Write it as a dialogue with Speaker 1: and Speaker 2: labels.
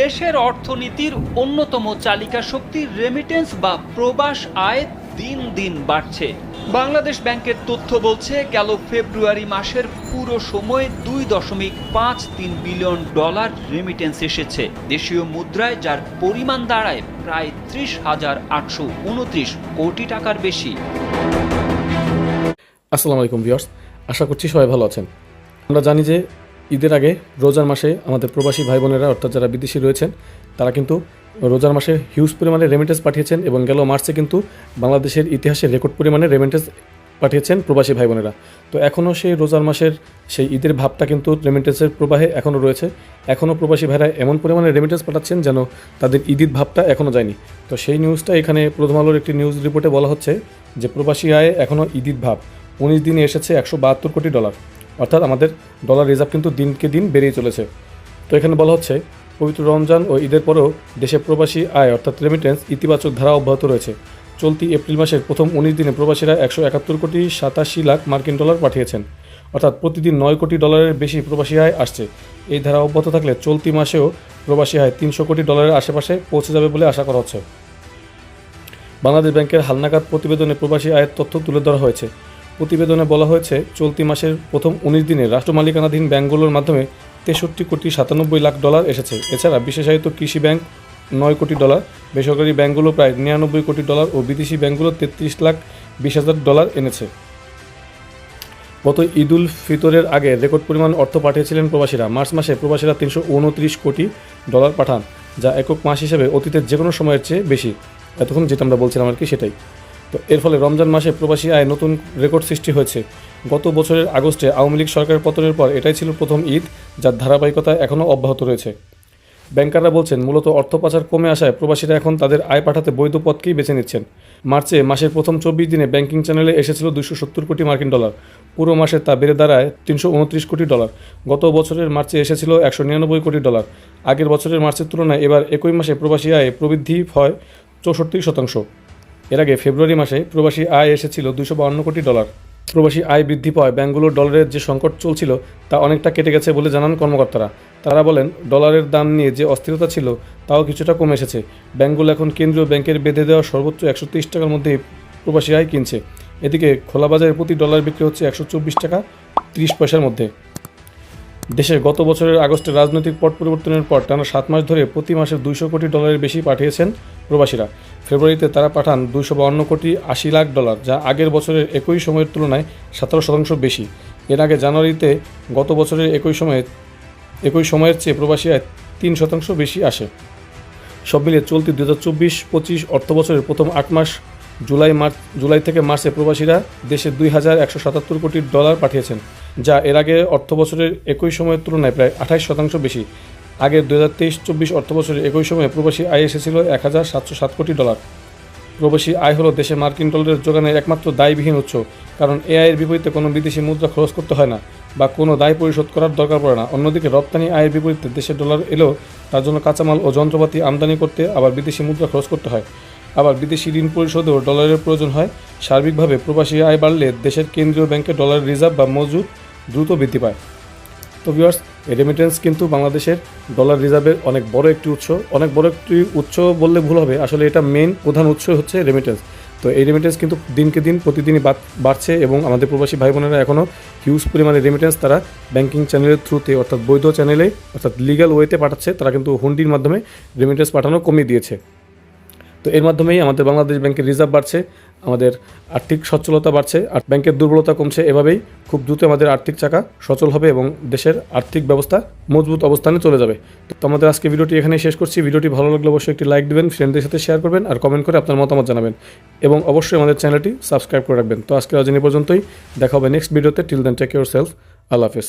Speaker 1: দেশের অর্থনীতির অন্যতম চালিকা শক্তি রেমিটেন্স বা প্রবাস আয় দিন দিন বাড়ছে। বাংলাদেশ ব্যাংকের তথ্য বলছে, গেল ফেব্রুয়ারি মাসের পুরো সময়ে দুই দশমিক পাঁচ তিন বিলিয়ন ডলার রেমিটেন্স এসেছে। দেশীয় মুদ্রায় যার পরিমাণ দাঁড়ায় প্রায় ত্রিশ হাজার আটশো উনত্রিশ কোটি টাকার বেশি।
Speaker 2: আসসালামু আলাইকুম ভিউয়ার্স, আশা করছি সবাই ভালো আছেন। আমরা জানি যে ঈদের আগে রোজার মাসে আমাদের প্রবাসী ভাই বোনেরা অর্থাৎ যারা বিদেশি রয়েছেন, তারা কিন্তু রোজার মাসে হিউজ পরিমাণে রেমিটেন্স পাঠিয়েছেন এবং গেল মার্চে কিন্তু বাংলাদেশের ইতিহাসে রেকর্ড পরিমাণে রেমিটেন্স পাঠিয়েছেন প্রবাসী ভাই বোনেরা তো এখনও সেই রোজার মাসের সেই ঈদের ভাবটা কিন্তু রেমিটেন্সের প্রবাহে এখনও রয়েছে। এখনও প্রবাসী ভাইরা এমন পরিমাণে রেমিটেন্স পাঠাচ্ছেন যেন তাদের ঈদের ভাবটা এখনও যায়নি। তো সেই নিউজটা এখানে প্রথম আলোর একটি নিউজ রিপোর্টে বলা হচ্ছে যে, প্রবাসী আয়ে এখনও ঈদের ভাব উনিশ দিনে এসেছে একশো বাহাত্তর কোটি ডলার অর্থাৎ আমাদের ডলার রিজার্ভ কিন্তু দিনকে দিন বেড়েই চলেছে। তো এখানে বলা হচ্ছে, পবিত্র রমজান ও ঈদের পরেও দেশে প্রবাসী আয় অর্থাৎ রেমিটেন্স ইতিবাচক ধারা অব্যাহত রয়েছে। চলতি এপ্রিল মাসের প্রথম উনিশ দিনে প্রবাসীরা একশো একাত্তর কোটি সাতাশি লাখ মার্কিন ডলার পাঠিয়েছেন। অর্থাৎ প্রতিদিন নয় কোটি ডলারের বেশি প্রবাসী আয় আসছে। এই ধারা অব্যাহত থাকলে চলতি মাসেও প্রবাসী আয় তিনশো কোটি ডলারের আশেপাশে পৌঁছে যাবে বলে আশা করা হচ্ছে। বাংলাদেশ ব্যাংকের হালনাগাদ প্রতিবেদনে প্রবাসী আয়ের তথ্য তুলে ধরা হয়েছে। প্রতিবেদনে বলা হয়েছে, চলতি মাসের প্রথম উনিশ দিনে রাষ্ট্র মালিকানাধীন মাধ্যমে তেষট্টি কোটি সাতানব্বই লাখ ডলার এসেছে। এছাড়া বিশেষায়িত কৃষি ব্যাংক নয় কোটি ডলার, বেসরকারি ব্যাংকগুলো প্রায় নিরানব্বই কোটি ডলার ও বিদেশি ব্যাংকগুলো তেত্রিশ লাখ বিশ হাজার ডলার এনেছে। গত ঈদুল ফিতরের আগে রেকর্ড পরিমাণ অর্থ পাঠিয়েছিলেন প্রবাসীরা। মার্চ মাসে প্রবাসীরা তিনশো উনত্রিশ কোটি ডলার পাঠান, যা একক মাস হিসেবে অতীতের যে কোনো সময়ের চেয়ে বেশি। এতক্ষণ যেটা আমরা বলছিলাম আর কি সেটাই। তো এর ফলে রমজান মাসে প্রবাসী আয় নতুন রেকর্ড সৃষ্টি হয়েছে। গত বছরের আগস্টে আওয়ামী লীগ সরকারের পতনের পর এটাই ছিল প্রথম ঈদ, যার ধারাবাহিকতা এখনও অব্যাহত রয়েছে। ব্যাংকাররা বলছেন, মূলত অর্থ পাচার কমে আসায় প্রবাসীরা এখন তাদের আয় পাঠাতে বৈধ পথকেই বেছে নিচ্ছেন। মার্চে মাসের প্রথম চব্বিশ দিনে ব্যাংকিং চ্যানেলে এসেছিল দুশো সত্তর কোটি মার্কিন ডলার। পুরো মাসে তা বেড়ে দাঁড়ায় তিনশো উনত্রিশ কোটি ডলার। গত বছরের মার্চে এসেছিল একশো নিরানব্বই কোটি ডলার। আগের বছরের মার্চের তুলনায় এবার একই মাসে প্রবাসী আয়ে প্রবৃদ্ধি হয় চৌষট্টি শতাংশ। এর আগে ফেব্রুয়ারি মাসে প্রবাসী আয় এসেছিল দুশো বাউন্ন কোটি ডলার। প্রবাসী আয় বৃদ্ধি পাওয়ায় ব্যাঙ্কগুলোর ডলারের যে সংকট চলছিল তা অনেকটা কেটে গেছে বলে জানান কর্মকর্তারা। তারা বলেন, ডলারের দাম নিয়ে যে অস্থিরতা ছিল তাও কিছুটা কমে এসেছে। ব্যাঙ্কগুলো এখন কেন্দ্রীয় ব্যাংকের বেঁধে দেওয়া সর্বোচ্চ একশো তেইশ টাকার মধ্যে প্রবাসী আয় কিনছে। এদিকে খোলা বাজারে প্রতি ডলার বিক্রি হচ্ছে একশো চব্বিশ টাকা তিরিশ পয়সার মধ্যে। দেশে গত বছরের আগস্টে রাজনৈতিক পট পরিবর্তনের পর টানা সাত মাস ধরে প্রতি মাসে দুইশো কোটি ডলারের বেশি পাঠিয়েছেন প্রবাসীরা। ফেব্রুয়ারিতে তারা পাঠান দুইশো বাউন্ন কোটি আশি লাখ ডলার, যা আগের বছরের একই সময়ের তুলনায় সতেরো শতাংশ বেশি। এর আগে জানুয়ারিতে গত বছরের একই সময়ে, একই সময়ের চেয়ে প্রবাসী আয় তিন শতাংশ বেশি আসে। সব মিলিয়ে চলতি দু হাজার চব্বিশ পঁচিশ অর্থ বছরের প্রথম আট মাস, জুলাই মার্চ, জুলাই থেকে মার্চে প্রবাসীরা দেশে দুই হাজার একশো সাতাত্তর কোটি ডলার পাঠিয়েছেন, যা এর আগে অর্থ বছরের একই সময়ের তুলনায় প্রায় আঠাশ শতাংশ বেশি। আগের দু হাজার তেইশ চব্বিশ অর্থ বছরের একই সময়ে প্রবাসী আয় এসেছিল এক হাজার সাতশো সাত কোটি ডলার। প্রবাসী আয় হলো দেশে মার্কিন ডলারের যোগানের একমাত্র দায়বিহীন উৎস, কারণ এ আয়ের বিপরীতে কোনো বিদেশি মুদ্রা খরচ করতে হয় না বা কোনো দায় পরিশোধ করার দরকার পড়ে না। অন্যদিকে রপ্তানি আয়ের বিপরীতে দেশে ডলার এলেও তার জন্য কাঁচামাল ও যন্ত্রপাতি আমদানি করতে আবার বিদেশি মুদ্রা খরচ করতে হয়। আবার বিদেশি ঋণ পরিশোধেও ডলারের প্রয়োজন হয়। সার্বিকভাবে প্রবাসী আয় বাড়লে দেশের কেন্দ্রীয় ব্যাংকে ডলার রিজার্ভ বা মজুদ দ্রুত বৃদ্ধি পায়। তো রেমিটেন্স কিন্তু বাংলাদেশের ডলার রিজার্ভের অনেক বড় একটি উৎস। অনেক বড় একটি উৎস বললে ভুল হবে, আসলে এটা মেন প্রধান উৎস হচ্ছে রেমিটেন্স তো এই রেমিটেন্স কিন্তু দিনকে দিন, প্রতিদিনই বাড়- বাড়ছে এবং আমাদের প্রবাসী ভাই বোনেরা এখনও হিউজ পরিমাণে রেমিটেন্স তারা ব্যাংকিং চ্যানেলের থ্রুতে অর্থাৎ বৈধ চ্যানেলে অর্থাৎ লিগ্যাল ওয়েতে পাঠাচ্ছে। তারা কিন্তু হুন্ডির মাধ্যমে রেমিটেন্স পাঠানো কমিয়ে দিয়েছে। তো এর মাধ্যমেই আমাদের বাংলাদেশ ব্যাংকের রিজার্ভ বাড়ছে। আমাদের আর্থিক সচ্ছলতা বাড়ছে, আর ব্যাংকের দুর্বলতা কমছে। এভাবেই খুব দ্রুত আমাদের আর্থিক চাকা সচল হবে এবং দেশের আর্থিক ব্যবস্থা মজবুত অবস্থানে চলে যাবে। তো আমাদের আজকে ভিডিওটি এখানেই শেষ করছি। ভিডিওটি ভালো লাগলে অবশ্যই একটি লাইক দেবেন ফ্রেন্ডদের সাথে শেয়ার করবেন, আর কমেন্ট করে আপনার মতামত জানাবেন। এবং অবশ্যই আমাদের চ্যানেলটি সাবস্ক্রাইব করে রাখবেন। তো আজকে আজ পর্যন্তই। দেখা হবে নেক্সট ভিডিওতে till then take yourself আল্লাহ হাফেজ।